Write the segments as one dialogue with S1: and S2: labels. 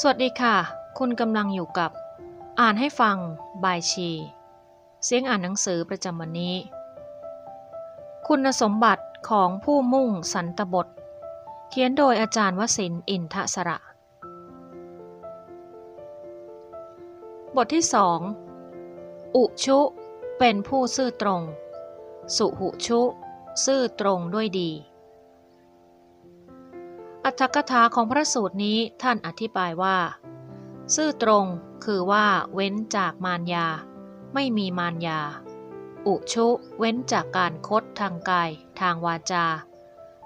S1: สวัสดีค่ะ คุณกำลังอยู่กับ อ่านให้ฟัง บายชี เสียงอ่านหนังสือประจำวันนี้ คุณสมบัติของผู้มุ่งสันตบท เขียนโดยอาจารย์วสินอินทสระ บทที่สองอุชุเป็นผู้ซื่อตรง สุหุชุ ซื่อตรงด้วยดี อัตถกถาของพระสูตรนี้ท่านอธิบายว่า ซื่อตรงคือว่าเว้นจากมารยา ไม่มีมารยา อุชุเว้นจากการคดทางกาย ทางวาจา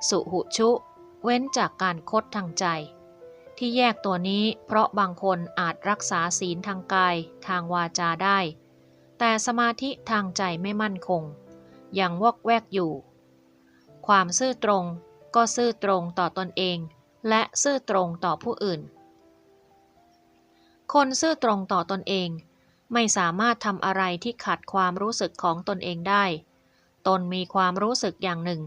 S1: สุหุชุ เว้นจากการคดทางใจ ที่แยกตัวนี้เพราะบางคนอาจรักษาศีลทางกาย ทางวาจาได้ แต่สมาธิทางใจไม่มั่นคง ยังวอกแวกอยู่ ความซื่อตรง ก็ซื่อตรงต่อตอนเอง และซื่อตรงต่อผู้อื่น คนซื่อตรงต่อตอนเอง ไม่สามารถทำอะไรที่ขัดความรู้สึกของตนเองได้ ตนมีความรู้สึกอย่างหนึ่ง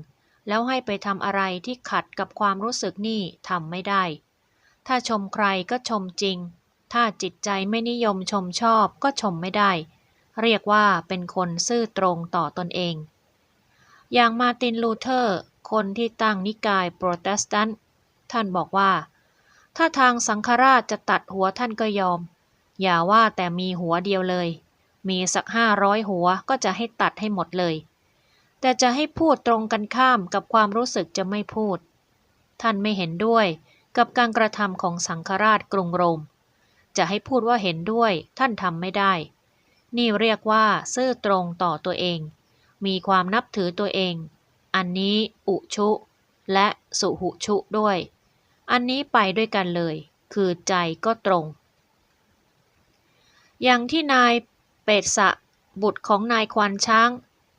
S1: แล้วให้ไปทำอะไรที่ขัดกับความรู้สึกนี่ทำไม่ได้ ถ้าชมใครก็ชมจริง ถ้าจิตใจไม่นิยมชมชอบก็ชมไม่ได้ เรียกว่าเป็นคนซื่อตรงต่อตนเองอย่างมาตินลูเทอร์ คนที่ตั้งนิกายโปรเตสแตนต์ท่านบอกว่า ถ้าทางสังฆราชจะตัดหัวท่านก็ยอม อย่าว่าแต่มีหัวเดียวเลย มีสักห้าร้อยหัวก็จะให้ตัดให้หมดเลย แต่จะให้พูดตรงกันข้ามกับความรู้สึกจะไม่พูด ท่านไม่เห็นด้วยกับการกระทำของสังฆราชกรุงโรม จะให้พูดว่าเห็นด้วยท่านทำไม่ได้ นี่เรียกว่าซื่อตรงต่อตัวเอง มีความนับถือตัวเอง อันนี้อุชุ และสุหุชุด้วย อันนี้ไปด้วยกันเลย คือใจก็ตรง อย่างที่นายเปตสะบุตรของนายควานช้าง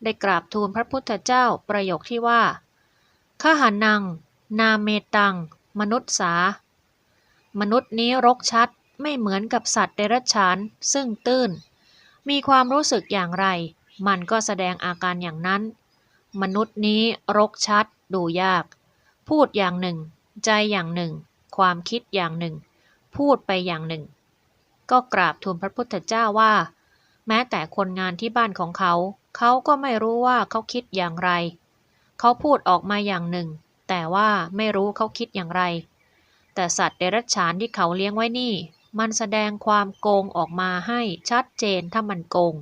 S1: ได้กราบทูลพระพุทธเจ้าประโยคที่ว่าข้าหานัง นาเมตัง มนุษย์สา มนุษย์นี้รกชัดไม่เหมือนกับสัตว์เดรัจฉาน ซึ่งตื้น มีความรู้สึกอย่างไร มันก็แสดงอาการอย่างนั้น มนุษย์นี้รกชัด ดูยาก พูดอย่างหนึ่ง ใจอย่างหนึ่ง ความคิดอย่างหนึ่ง พูดไปอย่างหนึ่ง ก็กราบทูลพระพุทธเจ้าว่า แม้แต่คนงานที่บ้านของเขา เขาก็ไม่รู้ว่าเขาคิดอย่างไร เขาพูดออกมาอย่างหนึ่ง แต่ว่าไม่รู้เขาคิดอย่างไร แต่สัตว์เดรัจฉานที่เขาเลี้ยงไว้นี่ มันแสดงความโกงออกมาให้ชัดเจนถ้ามันโกง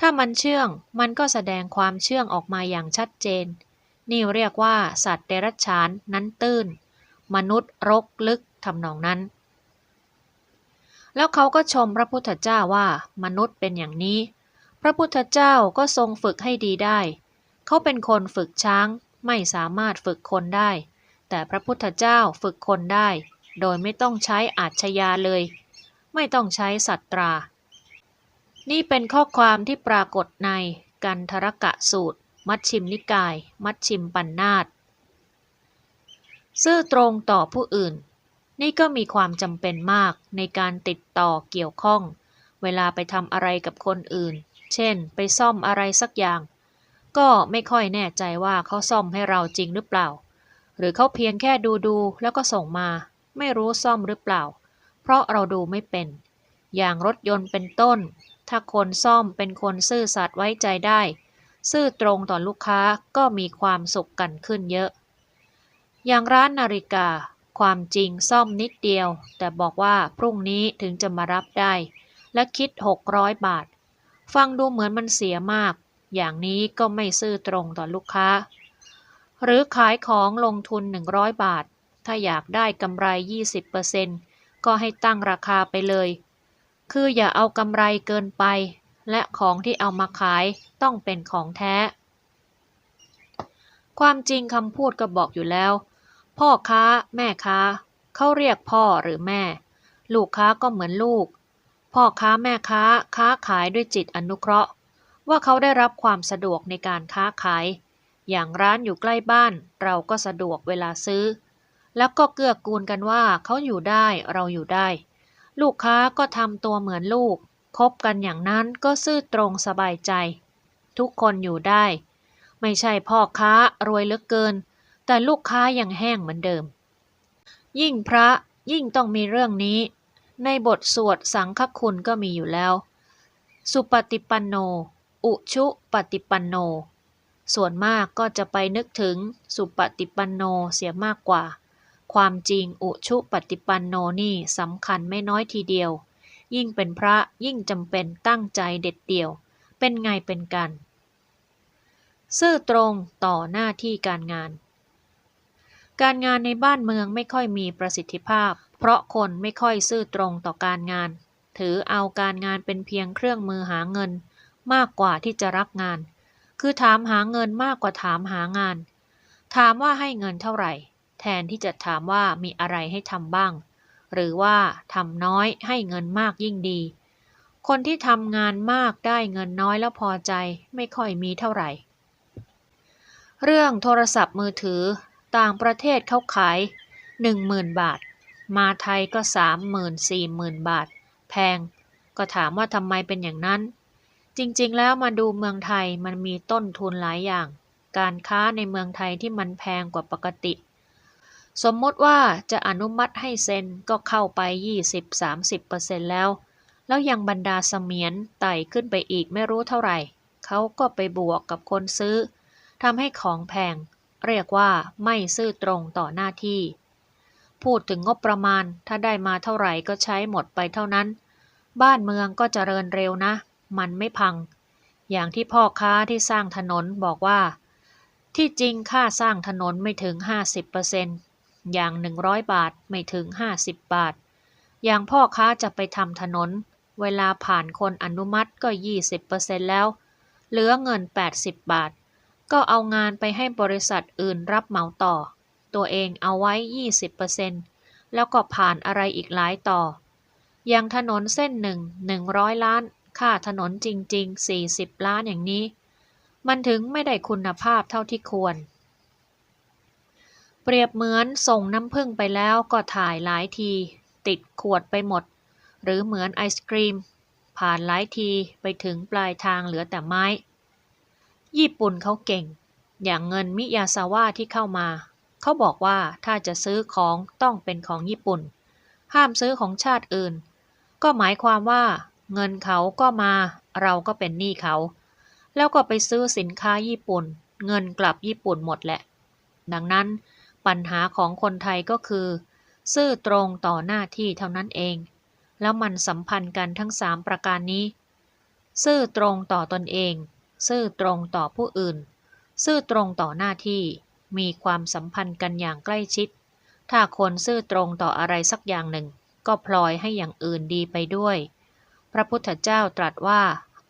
S1: ถ้ามันเชื่อง มันก็แสดงความเชื่องออกมาอย่างชัดเจน นี่เรียกว่าสัตว์เดรัจฉานนั้นตื้น มนุษย์รกลึกทำนองนั้น แล้วเขาก็ชมพระพุทธเจ้าว่า มนุษย์เป็นอย่างนี้ พระพุทธเจ้าก็ทรงฝึกให้ดีได้ เขาเป็นคนฝึกช้างไม่สามารถฝึกคนได้ แต่พระพุทธเจ้าฝึกคนได้ โดยไม่ต้องใช้อาชญาเลย ไม่ต้องใช้สัตตรา นี่เป็นข้อความที่ปรากฏในกันทรกะสูตร มัชชิมนิกาย มัชชิมปันนาตซื่อตรงต่อผู้อื่น นี่ก็มีความจำเป็นมากในการติดต่อเกี่ยวข้อง เวลาไปทำอะไรกับคนอื่น เช่น ไปซ่อมอะไรสักอย่าง ก็ไม่ค่อยแน่ใจว่าเขาซ่อมให้เราจริงหรือเปล่า หรือเขาเพียงแค่ดูดูแล้วก็ส่งมา ไม่รู้ซ่อมหรือเปล่า เพราะเราดูไม่เป็น อย่างรถยนต์เป็นต้น ถ้าคนซ่อมเป็นคนซื่อสัตย์ไว้ใจได้ ซื่อตรงต่อลูกค้าก็มีความสุขกันขึ้นเยอะ อย่างร้านนาฬิกา ความจริงซ่อมนิดเดียว แต่บอกว่าพรุ่งนี้ถึงจะมารับได้ และคิด 600 บาท ฟังดูเหมือนมันเสียมาก อย่างนี้ก็ไม่ซื่อตรงต่อลูกค้า หรือขายของลงทุน 100 บาท ถ้าอยากได้กำไร 20%ก็ให้ตั้งราคาไปเลย คืออย่าเอากำไรเกินไป และของที่เอามาขายต้องเป็นของแท้ ความจริงคำพูดก็บอกอยู่แล้ว พ่อค้า แม่ค้า เขาเรียกพ่อหรือแม่ ลูกค้าก็เหมือนลูก พ่อค้าแม่ค้าค้าขายด้วยจิตอนุเคราะห์ ว่าเขาได้รับความสะดวกในการค้าขาย อย่างร้านอยู่ใกล้บ้านเราก็สะดวกเวลาซื้อ แล้วก็เกื้อกูลกันว่าเขาอยู่ได้เราอยู่ได้ ลูกค้าก็ทำตัวเหมือนลูก คบกันอย่างนั้นก็ซื่อตรงสบายใจ ทุกคนอยู่ได้ ไม่ใช่พ่อค้ารวยเหลือเกิน แต่ลูกค้ายังแห้งเหมือนเดิม ยิ่งพระยิ่งต้องมีเรื่องนี้ ในบทสวดสังฆคุณก็มีอยู่แล้ว สุปฏิปันโน อุชุปฏิปันโน ส่วนมากก็จะไปนึกถึงสุปฏิปันโนเสียมากกว่า ความจริงอุชุปฏิปันโนนี่สำคัญไม่น้อยทีเดียว ยิ่งเป็นพระยิ่งจำเป็นตั้งใจเด็ดเดี่ยว เป็นไงเป็นกัน ซื่อตรงต่อหน้าที่การงาน การงานในบ้านเมืองไม่ค่อยมีประสิทธิภาพ เพราะคนไม่ค่อยซื่อตรงต่อการงาน ถือเอาการงานเป็นเพียงเครื่องมือหาเงิน มากกว่าที่จะรักงาน คือถามหาเงินมากกว่าถามหางาน ถามว่าให้เงินเท่าไหร่ แทนที่จะถามว่ามีอะไรให้ทำบ้าง หรือว่าทำน้อยให้เงินมากยิ่งดี คนที่ทำงานมากได้เงินน้อยแล้วพอใจไม่ค่อยมีเท่าไหร่ เรื่องโทรศัพท์มือถือต่างประเทศเขาขาย 10,000 บาท มาไทยก็ 30,000 40,000 บาท แพง ก็ถามว่าทำไมเป็นอย่างนั้น จริงๆ แล้วมาดูเมืองไทยมันมีต้นทุนหลายอย่าง การค้าในเมืองไทยที่มันแพงกว่าปกติ สมมติว่าจะอนุมัติให้เซ็นก็เข้าไป 20-30%แล้ว แล้วยังบรรดาเสมียนไต่ขึ้นไปอีกไม่รู้เท่าไหร่ เขาก็ไปบวกกับคนซื้อทำให้ของแพง เรียกว่าไม่ซื่อตรงต่อหน้าที่ พูดถึงงบประมาณถ้าได้มาเท่าไหร่ก็ใช้หมดไปเท่านั้น บ้านเมืองก็เจริญเร็วนะ มันไม่พัง อย่างที่พ่อค้าที่สร้างถนนบอกว่า ที่จริงค่าสร้างถนนไม่ถึง 50% อย่าง100บาทไม่ถึง50บาท อย่างพ่อค้าจะไปทำถนน เวลาผ่านคนอนุมัติก็20%แล้ว เหลือเงิน80บาท ก็เอางานไปให้บริษัทอื่นรับเหมาต่อ ตัวเองเอาไว้20%แล้วก็ผ่านอะไรอีกหลายต่อ อย่างถนนเส้นหนึ่ง100ล้าน ค่าถนนจริงๆ40ล้านอย่างนี้ มันถึงไม่ได้คุณภาพเท่าที่ควร เปรียบเหมือนส่งน้ำผึ้งไปแล้วก็ถ่ายหลายที ติดขวดไปหมด หรือเหมือนไอศกรีม ผ่านหลายทีไปถึงปลายทางเหลือแต่ไม้ ญี่ปุ่นเขาเก่ง อย่างเงินมิยาซาว่าที่เข้ามา เขาบอกว่าถ้าจะซื้อของต้องเป็นของญี่ปุ่น ห้ามซื้อของชาติอื่น ก็หมายความว่า เงินเขาก็มา เราก็เป็นหนี้เขา แล้วก็ไปซื้อสินค้าญี่ปุ่น เงินกลับญี่ปุ่นหมดแหละ ดังนั้น ปัญหาของคนไทยก็คือ ซื่อตรงต่อหน้าที่เท่านั้นเอง แล้วมันสัมพันธ์กันทั้งสามประการนี้ ซื่อตรงต่อตนเอง ซื่อตรงต่อผู้อื่น ซื่อตรงต่อหน้าที่ มีความสัมพันธ์กันอย่างใกล้ชิด ถ้าคนซื่อตรงต่ออะไรสักอย่างหนึ่ง ก็พลอยให้อย่างอื่นดีไปด้วย พระพุทธเจ้าตรัสว่า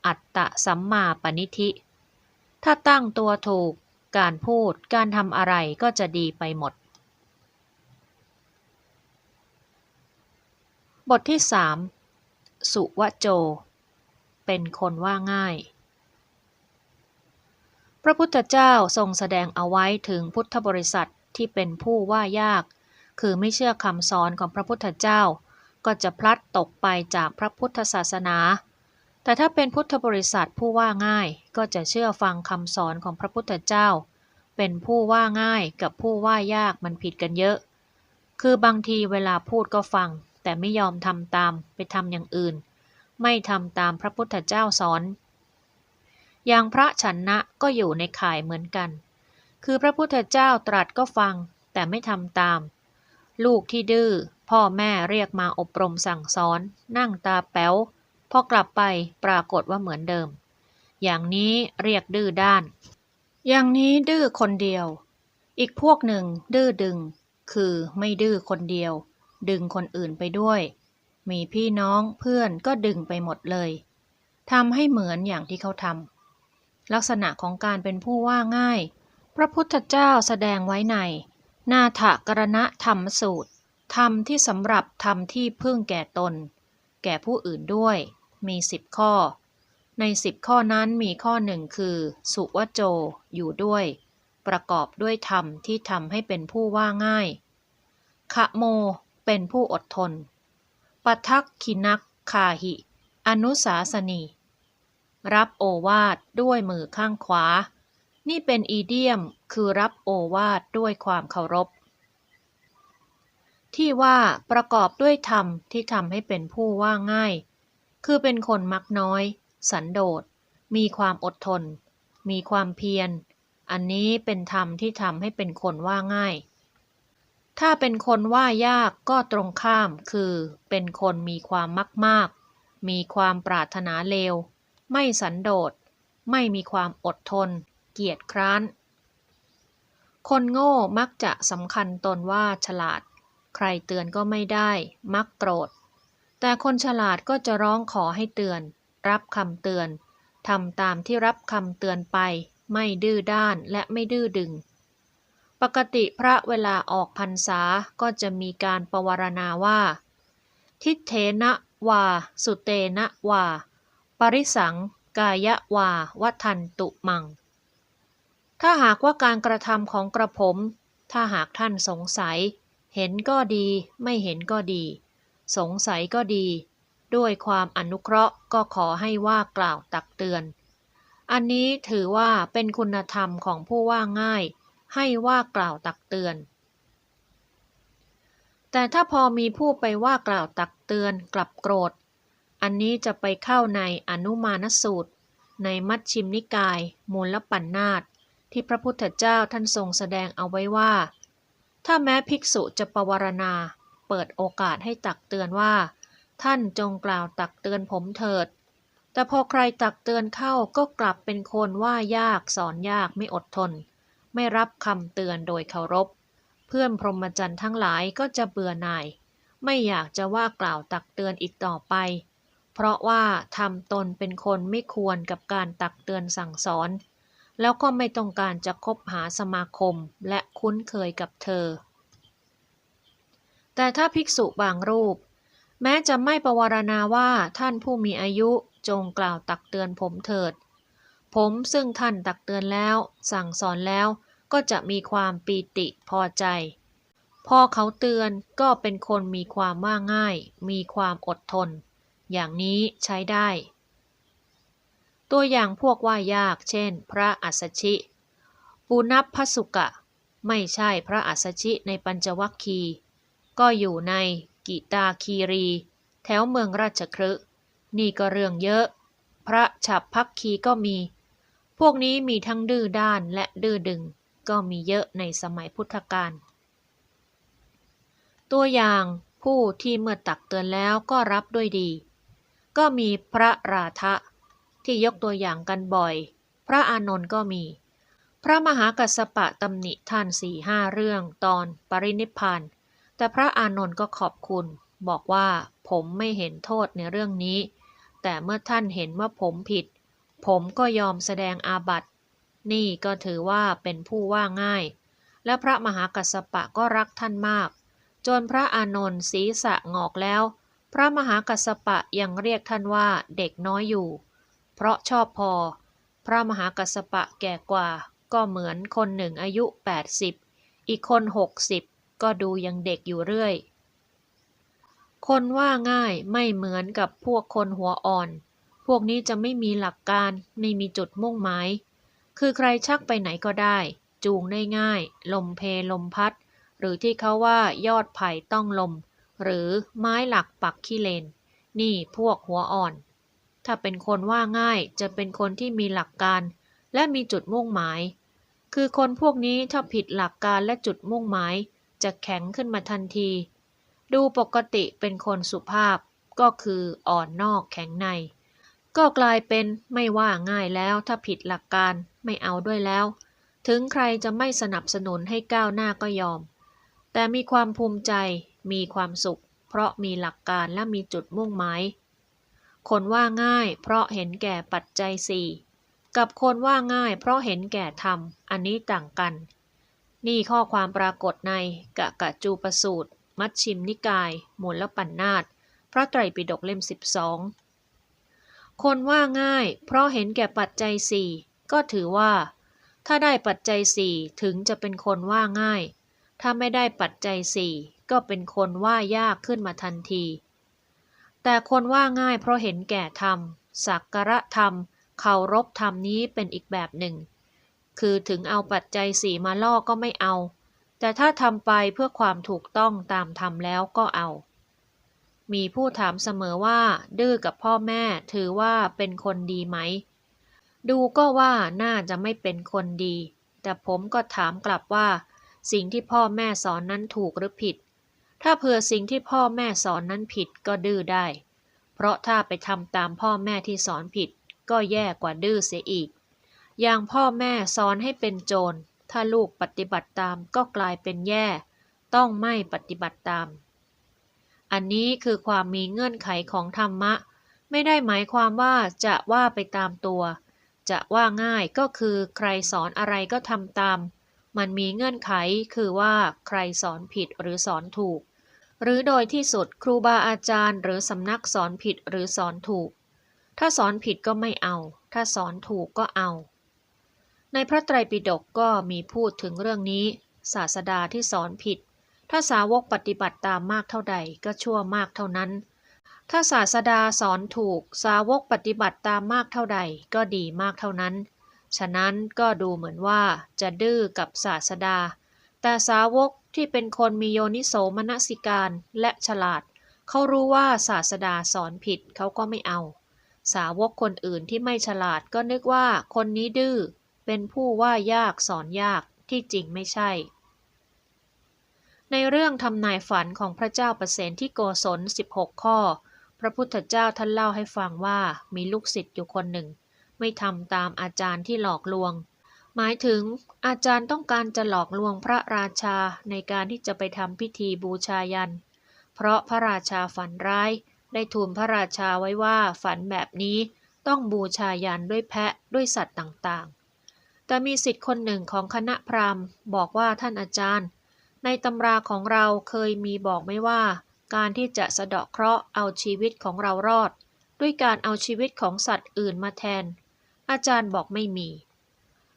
S1: อัตตะสัมมาปณิธิ ถ้าตั้งตัวถูก การพูด การทำอะไรก็จะดีไปหมด บทที่สามสุวโจ เป็นคนว่าง่าย พระพุทธเจ้าทรงแสดงเอาไว้ถึงพุทธบริษัทที่เป็นผู้ว่ายาก คือไม่เชื่อคำสอนของพระพุทธเจ้า ก็จะพลัดตกไปจากพระพุทธศาสนา แต่ถ้าเป็นพุทธบริษัทผู้ว่าง่ายก็จะเชื่อฟังคำสอนของพระพุทธเจ้า เป็นผู้ว่าง่ายกับผู้ว่ายากมันผิดกันเยอะ คือบางทีเวลาพูดก็ฟัง แต่ไม่ยอมทำตามไปทำอย่างอื่น ไม่ทำตามพระพุทธเจ้าสอน อย่างพระฉันนะก็อยู่ในข่ายเหมือนกัน คือพระพุทธเจ้าตรัสก็ฟัง แต่ไม่ทำตาม ลูกที่ดื้อพ่อแม่เรียกมาอบรมสั่งสอน นั่งตาแป๋ว พอกลับไปปรากฏว่าเหมือนเดิม อย่างนี้เรียกดื้อด้าน อย่างนี้ดื้อคนเดียว อีกพวกหนึ่งดื้อดึง คือไม่ดื้อคนเดียว ดึงคนอื่นไปด้วย มีพี่น้องเพื่อนก็ดึงไปหมดเลยทำให้เหมือนอย่างที่เขาทำลักษณะของการเป็นผู้ว่าง่าย พระพุทธเจ้าแสดงไว้ใน นาถกรณะธรรมสูตรธรรมที่สำหรับทำที่พึ่งแก่ตน แก่ผู้อื่นด้วย มีสิบข้อ ในสิบข้อนั้นมีข้อหนึ่งคือ สุวโจอยู่ด้วย ประกอบด้วยธรรมที่ทำให้เป็นผู้ว่าง่ายขะโม เป็นผู้อดทนปทักขินักคาหิ อนุสาสนี รับโอวาทด้วยมือข้างขวา นี่เป็นอีเดียมคือรับโอวาทด้วยความเคารพ ที่ว่าประกอบด้วยธรรมที่ทำให้เป็นผู้ว่าง่าย คือเป็นคนมักน้อย สันโดษ มีความอดทน มีความเพียร อันนี้เป็นธรรมที่ทำให้เป็นคนว่าง่าย ถ้าเป็นคนว่ายากก็ตรงข้ามคือ เป็นคนมีความมักมาก มีความปรารถนาเลว ไม่สันโดษ ไม่มีความอดทน เกียจคร้าน คนโง่มักจะสำคัญตนว่าฉลาด ใครเตือนก็ไม่ได้ มักโกรธ แต่คนฉลาดก็จะร้องขอให้เตือน รับคำเตือนทำตามที่รับคำเตือนไป ไม่ดื้อด้านและไม่ดื้อดึง ปกติพระเวลาออกพรรษาก็จะมีการประวารณาว่า ทิเทนะวา สุเตนะวา ปริสัง กายวาวัทันตุมัง ถ้าหากว่าการกระทำของกระผม ถ้าหากท่านสงสัย เห็นก็ดี ไม่เห็นก็ดี สงสัยก็ดี ด้วยความอนุเคราะห์ก็ขอให้ว่ากล่าวตักเตือน อันนี้ถือว่าเป็นคุณธรรมของผู้ว่าง่าย ให้ว่ากล่าวตักเตือน แต่ถ้าพอมีผู้ไปว่ากล่าวตักเตือนกลับโกรธ อันนี้จะไปเข้าในอนุมานสูตร ในมัชชิมนิกาย มูลปัญนาตที่พระพุทธเจ้าท่านทรงแสดงเอาไว้ว่า ถ้าแม้ภิกษุจะประวารณา เปิดโอกาสให้ตักเตือนว่า ท่านจงกล่าวตักเตือนผมเถิด แต่พอใครตักเตือนเข้าก็กลับเป็นคนว่ายากสอนยากไม่อดทน ไม่รับคำเตือนโดยเคารพ เพื่อนพรหมจรรย์ทั้งหลายก็จะเบื่อหน่าย ไม่อยากจะว่ากล่าวตักเตือนอีกต่อไป เพราะว่าทำตนเป็นคนไม่ควรกับการตักเตือนสั่งสอน แล้วก็ไม่ต้องการจะคบหาสมาคมและคุ้นเคยกับเธอ แต่ถ้าภิกษุบางรูป แม้จะไม่ประวารณาว่าท่านผู้มีอายุจงกล่าวตักเตือนผมเถิด ผมซึ่งท่านตักเตือนแล้ว สั่งสอนแล้วก็จะมีความปีติพอใจ พอเขาเตือนก็เป็นคนมีความว่าง่าย มีความอดทน อย่างนี้ใช้ได้ ตัวอย่างพวกว่ายากเช่น พระอัสสชิปุนับพสุกะ ไม่ใช่พระอัสสชิในปัญจวัคคีย์ ก็อยู่ในกิตาคีรี แถวเมืองราชครึนี่ก็เรื่องเยอะ พระฉับพักคีก็มี พวกนี้มีทั้งดื้อด้านและดื้อดึง ก็มีเยอะในสมัยพุทธกาล ตัวอย่างผู้ที่เมื่อตักเตือนแล้วก็รับด้วยดี ก็มีพระราธะที่ยกตัวอย่างกันบ่อย พระอานนท์ก็มี พระมหากัสสปะตำหนิท่านสี่ห้าเรื่องตอนปรินิพพาน แต่พระอานนท์ก็ขอบคุณ บอกว่าผมไม่เห็นโทษในเรื่องนี้ แต่เมื่อท่านเห็นว่าผมผิด ผมก็ยอมแสดงอาบัติ นี่ก็ถือว่าเป็นผู้ว่าง่าย และพระมหากัสสปะก็รักท่านมาก จนพระอานนท์ศีรษะงอกแล้ว พระมหากัสสปะยังเรียกท่านว่าเด็กน้อยอยู่ เพราะชอบพอ พระมหากัสสปะแก่กว่า ก็เหมือนคนหนึ่งอายุ 80 อีกคน 60 ก็ดูยังเด็กอยู่เรื่อย คนว่าง่ายไม่เหมือนกับพวกคนหัวอ่อน พวกนี้จะไม่มีหลักการไม่มีจุดมุ่งหมาย คือใครชักไปไหนก็ได้ จูงได้ง่าย ลมเพลมพัด หรือที่เขาว่ายอดไผ่ต้องลม หรือไม้หลักปักขี้เลน นี่พวกหัวอ่อน ถ้าเป็นคนว่าง่ายจะเป็นคนที่มีหลักการ และมีจุดมุ่งหมายคือคนพวกนี้ถ้าผิดหลักการและจุดมุ่งหมาย จะแข็งขึ้นมาทันที ดูปกติเป็นคนสุภาพก็คืออ่อนนอกแข็งใน ก็กลายเป็นไม่ว่าง่ายแล้วถ้าผิดหลักการไม่เอาด้วยแล้ว ถึงใครจะไม่สนับสนุนให้ก้าวหน้าก็ยอม แต่มีความภูมิใจ มีความสุข เพราะมีหลักการและมีจุดมุ่งหมาย คนว่าง่ายเพราะเห็นแก่ปัจจัยสี่กับคนว่าง่ายเพราะเห็นแก่ธรรมอันนี้ต่างกัน นี่ข้อความปรากฏในกะกะจูปสูตร มัชชิมนิกาย มูลปัญนาตพระไตรปิฎกเล่ม 12 คนว่าง่าย เพราะเห็นแก่ปัจจัยสี่ก็ถือว่า ถ้าได้ปัจจัยสี่ถึงจะเป็นคนว่าง่าย ถ้าไม่ได้ปัจจัยสี่ก็เป็นคนว่ายากขึ้นมาทันที แต่คนว่าง่ายเพราะเห็นแก่ธรรมสักการะธรรมเคารพธรรมนี้เป็นอีกแบบหนึ่ง คือถึงเอาปัจจัยสี่มาล่อก็ไม่เอา แต่ถ้าทำไปเพื่อความถูกต้องตามธรรมแล้วก็เอา มีผู้ถามเสมอว่า ดื้อกับพ่อแม่ถือว่าเป็นคนดีไหม ดูก็ว่าน่าจะไม่เป็นคนดี แต่ผมก็ถามกลับว่า สิ่งที่พ่อแม่สอนนั้นถูกหรือผิด ถ้าเผื่อสิ่งที่พ่อแม่สอนนั้นผิดก็ดื้อได้ เพราะถ้าไปทำตามพ่อแม่ที่สอนผิด ก็แย่กว่าดื้อเสียอีก อย่างพ่อแม่สอนให้เป็นโจร ถ้าลูกปฏิบัติตามก็กลายเป็นแย่ ต้องไม่ปฏิบัติตาม อันนี้คือความมีเงื่อนไขของธรรมะ ไม่ได้หมายความว่าจะว่าไปตามตัว จะว่าง่ายก็คือใครสอนอะไรก็ทำตาม มันมีเงื่อนไขคือว่าใครสอนผิดหรือสอนถูก หรือโดยที่สุดครูบาอาจารย์ หรือสำนักสอนผิดหรือสอนถูก ถ้าสอนผิดก็ไม่เอา ถ้าสอนถูกก็เอา ในพระไตรปิฎกก็มีพูดถึงเรื่องนี้ ศาสดาที่สอนผิด ถ้าสาวกปฏิบัติตามมากเท่าใดก็ชั่วมากเท่านั้น ถ้าศาสดาสอนถูกสาวกปฏิบัติตามมากเท่าใดก็ดีมากเท่านั้น ฉะนั้นก็ดูเหมือนว่าจะดื้อกับศาสดา แต่สาวกที่เป็นคนมีโยนิโสมนสิการและฉลาด เขารู้ว่าศาสดาสอนผิดเขาก็ไม่เอา สาวกคนอื่นที่ไม่ฉลาดก็นึกว่าคนนี้ดื้อ เป็นผู้ว่ายากสอนยากที่จริงไม่ใช่ ในเรื่องทำนายฝันของพระเจ้าประเสนที่โกศล 16 ข้อ พระพุทธเจ้าท่านเล่าให้ฟังว่ามีลูกศิษย์อยู่คนหนึ่ง ไม่ทำตามอาจารย์ที่หลอกลวง หมายถึงอาจารย์ต้องการจะหลอกลวงพระราชาในการที่จะไปทำพิธีบูชายัน เพราะพระราชาฝันร้าย ได้ทูลพระราชาไว้ว่าฝันแบบนี้ต้องบูชายันด้วยแพะด้วยสัตว์ต่างๆ แต่มีสิทธิ์คนหนึ่งของคณะพราหมณ์บอกว่าท่านอาจารย์ ในตำราของเราเคยมีบอกไม่ว่า การที่จะสะเดาะเคราะห์เอาชีวิตของเรารอด ด้วยการเอาชีวิตของสัตว์อื่นมาแทน อาจารย์บอกไม่มี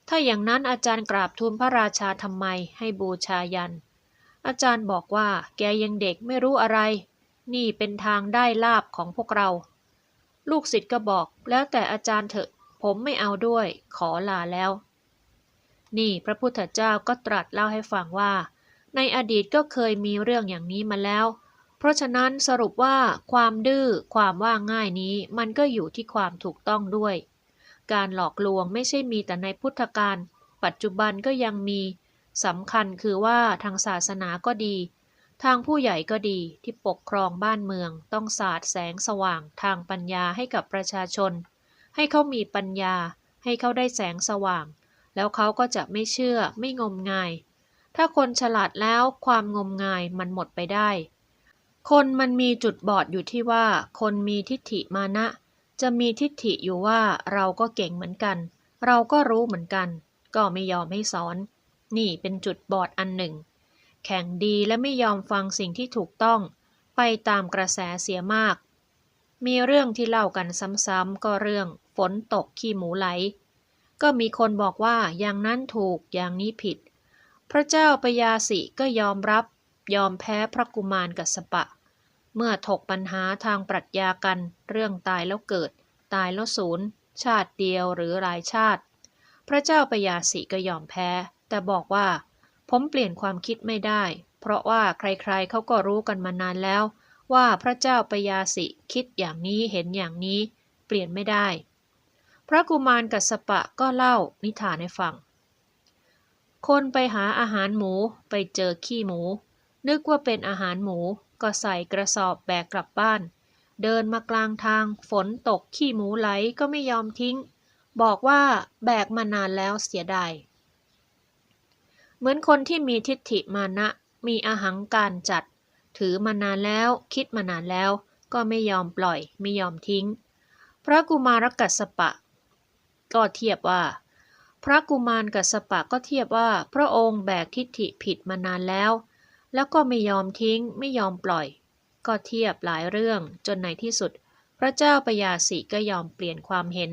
S1: ถ้าอย่างนั้นอาจารย์กราบทูลพระราชาทำไมให้บูชายัน อาจารย์บอกว่าแกยังเด็กไม่รู้อะไร นี่เป็นทางได้ลาบของพวกเรา ลูกศิษย์ก็บอกแล้วแต่อาจารย์เถอะ ผมไม่เอาด้วย ขอลาแล้ว นี่พระพุทธเจ้าก็ตรัสเล่าให้ฟังว่า ในอดีตก็เคยมีเรื่องอย่างนี้มาแล้ว เพราะฉะนั้นสรุปว่าความดื้อความว่าง่ายนี้มันก็อยู่ที่ความถูกต้องด้วย การหลอกลวงไม่ใช่มีแต่ในพุทธกาลปัจจุบันก็ยังมีสำคัญคือว่าทางศาสนาก็ดี ทางผู้ใหญ่ก็ดีที่ปกครองบ้านเมือง ต้องสาดแสงสว่างทางปัญญาให้กับประชาชน ให้เขามีปัญญา ให้เขาได้แสงสว่าง แล้วเขาก็จะไม่เชื่อไม่งมงาย ถ้าคนฉลาดแล้วความงมงายมันหมดไปได้ คนมันมีจุดบอดอยู่ที่ว่า คนมีทิฏฐิมานะ จะมีทิฏฐิอยู่ว่าเราก็เก่งเหมือนกัน เราก็รู้เหมือนกัน ก็ไม่ยอมให้สอน นี่เป็นจุดบอดอันหนึ่ง แข่งดีและไม่ยอมฟังสิ่งที่ถูกต้อง ไปตามกระแสเสียมาก มีเรื่องที่เล่ากันซ้ำๆก็เรื่องฝนตกขี้หมูไหล ก็มีคนบอกว่าอย่างนั้นถูกอย่างนี้ผิด พระเจ้าปยาสิก็ยอมรับยอมแพ้พระกุมารกัสปะ เมื่อถกปัญหาทางปรัชญากันเรื่องตายแล้วเกิด ตายแล้วสูญชาติเดียวหรือหลายชาติ พระเจ้าปยาสิก็ยอมแพ้ แต่บอกว่า ผมเปลี่ยนความคิดไม่ได้ เพราะว่าใครๆเขาก็รู้กันมานานแล้ว ว่าพระเจ้าปยาสิคิดอย่างนี้เห็นอย่างนี้ เปลี่ยนไม่ได้ พระกุมารกัสปะก็เล่านิทานให้ฟัง คนไปหาอาหารหมูไปเจอขี้หมู นึกว่าเป็นอาหารหมูก็ใส่กระสอบแบกกลับบ้าน เดินมากลางทางฝนตกขี้หมูไหลก็ไม่ยอมทิ้ง บอกว่าแบกมานานแล้วเสียดาย เหมือนคนที่มีทิฏฐิมานะมีอาหังการจัด ถือมานานแล้วคิดมานานแล้ว ก็ไม่ยอมปล่อยไม่ยอมทิ้ง พระกุมารกัสปะ ก็เทียบว่า พระกุมารกัสปะก็เทียบว่า พระองค์แบกทิฏฐิผิดมานานแล้ว แล้วก็ไม่ยอมทิ้งไม่ยอมปล่อย ก็เทียบหลายเรื่องจนในที่สุด พระเจ้าปยาสิก็ยอมเปลี่ยนความเห็น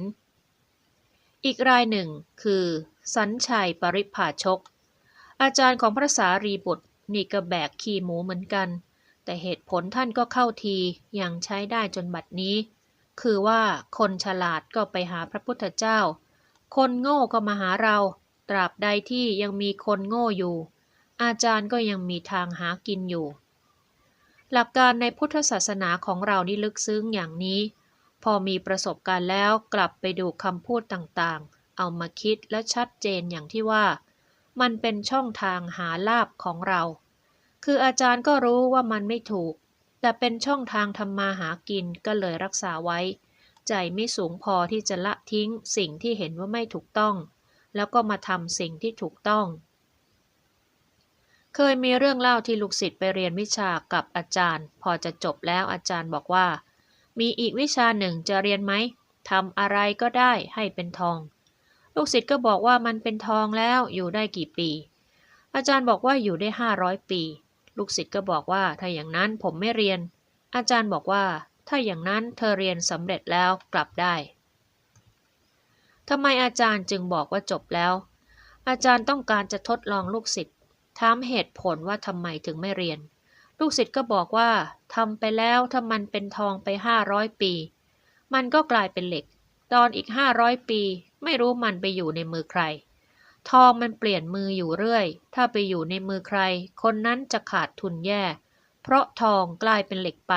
S1: อีกรายหนึ่งคือ สัญชัยปริภาชก อาจารย์ของพระสารีบุตรนี่ก็แบกขี้หมูเหมือนกัน แต่เหตุผลท่านก็เข้าทีอย่างใช้ได้จนบัดนี้ คือว่าคนฉลาดก็ไปหาพระพุทธเจ้า คนโง่ก็มาหาเรา ตราบใดที่ยังมีคนโง่อยู่ อาจารย์ก็ยังมีทางหากินอยู่ หลักการในพุทธศาสนาของเรานี่ลึกซึ้งอย่างนี้ พอมีประสบการณ์แล้วกลับไปดูคำพูดต่างๆ เอามาคิดและชัดเจนอย่างที่ว่า มันเป็นช่องทางหาลาบของเรา คืออาจารย์ก็รู้ว่ามันไม่ถูก แต่เป็นช่องทางทำมาหากินก็เลยรักษาไว้ ใจไม่สูงพอที่จะละทิ้งสิ่งที่เห็นว่าไม่ถูกต้อง แล้วก็มาทำสิ่งที่ถูกต้อง เคยมีเรื่องเล่าที่ลูกศิษย์ไปเรียนวิชากับอาจารย์ พอจะจบแล้วอาจารย์บอกว่า มีอีกวิชาหนึ่งจะเรียนไหมทำอะไรก็ได้ให้เป็นทอง ลูกศิษย์ก็บอกว่ามันเป็นทองแล้วอยู่ได้กี่ปี อาจารย์บอกว่าอยู่ได้ห้าร้อยปี ลูกศิษย์ก็บอกว่าถ้าอย่างนั้นผมไม่เรียน อาจารย์บอกว่า ถ้าอย่างนั้นเธอเรียนสำเร็จแล้วกลับได้ทำไมอาจารย์จึงบอกว่าจบแล้ว อาจารย์ต้องการจะทดลองลูกศิษย์ถามเหตุผลว่าทำไมถึงไม่เรียน ลูกศิษย์ก็บอกว่าทำไปแล้วถ้ามันเป็นทองไปห้าร้อยปี มันก็กลายเป็นเหล็ก ตอนอีกห้าร้อยปี ไม่รู้มันไปอยู่ในมือใคร ทองมันเปลี่ยนมืออยู่เรื่อย ถ้าไปอยู่ในมือใคร คนนั้นจะขาดทุนแย่ เพราะทองกลายเป็นเหล็กไป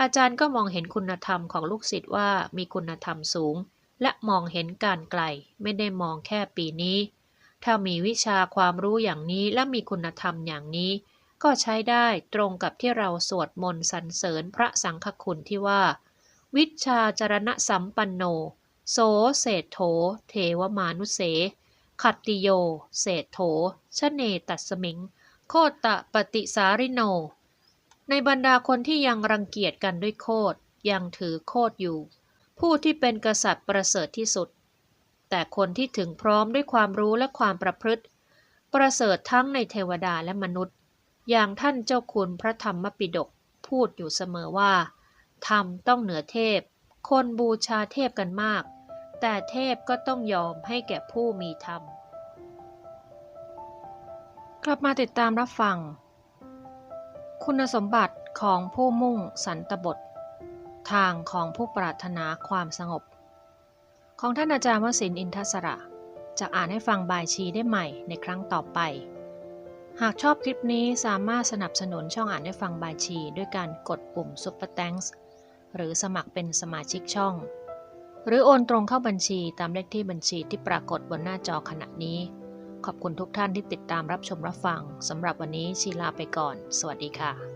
S1: อาจารย์ก็มองเห็นคุณธรรมของลูกศิษย์ว่ามีคุณธรรมสูง และมองเห็นการไกล ไม่ได้มองแค่ปีนี้ ถ้ามีวิชาความรู้อย่างนี้และมีคุณธรรมอย่างนี้ ก็ใช้ได้ตรงกับที่เราสวดมนต์สรรเสริญพระสังฆคุณที่ว่า วิชาจรณะสัมปันโน โสเศธโถ เทวมานุเส ขัตติโย เศธโถชเนตัสมิง โคตะปฏิสาริโน ในบรรดาคนที่ยังรังเกียจกันด้วยโคดยังถือโคดอยู่ ผู้ที่เป็นกษัตริย์ประเสริฐที่สุด แต่คนที่ถึงพร้อมด้วยความรู้และความประพฤติ ประเสริฐทั้งในเทวดาและมนุษย์ อย่างท่านเจ้าคุณพระธรรมปิฎกพูดอยู่เสมอว่าธรรมต้องเหนือเทพ คนบูชาเทพกันมาก แต่เทพก็ต้องยอมให้แก่ผู้มีธรรม กลับมาติดตามรับฟัง คุณสมบัติของผู้มุ่งสันตบท ทางของผู้ปรารถนาความสงบ ของท่านอาจารย์วสินอินทศระจะอ่านให้ฟังบายชีได้ใหม่ในครั้งต่อไป หากชอบคลิปนี้สามารถสนับสนุนช่องอ่านให้ฟังบายชี ด้วยการกดปุ่ม Super Thanks หรือสมัครเป็นสมาชิกช่อง หรือโอนตรงเข้าบัญชีตามเลขที่บัญชีที่ปรากฏบนหน้าจอขณะนี้ ขอบคุณทุกท่านที่ติดตามรับชมรับฟังสำหรับวันนี้ชีลาไปก่อน สวัสดีค่ะ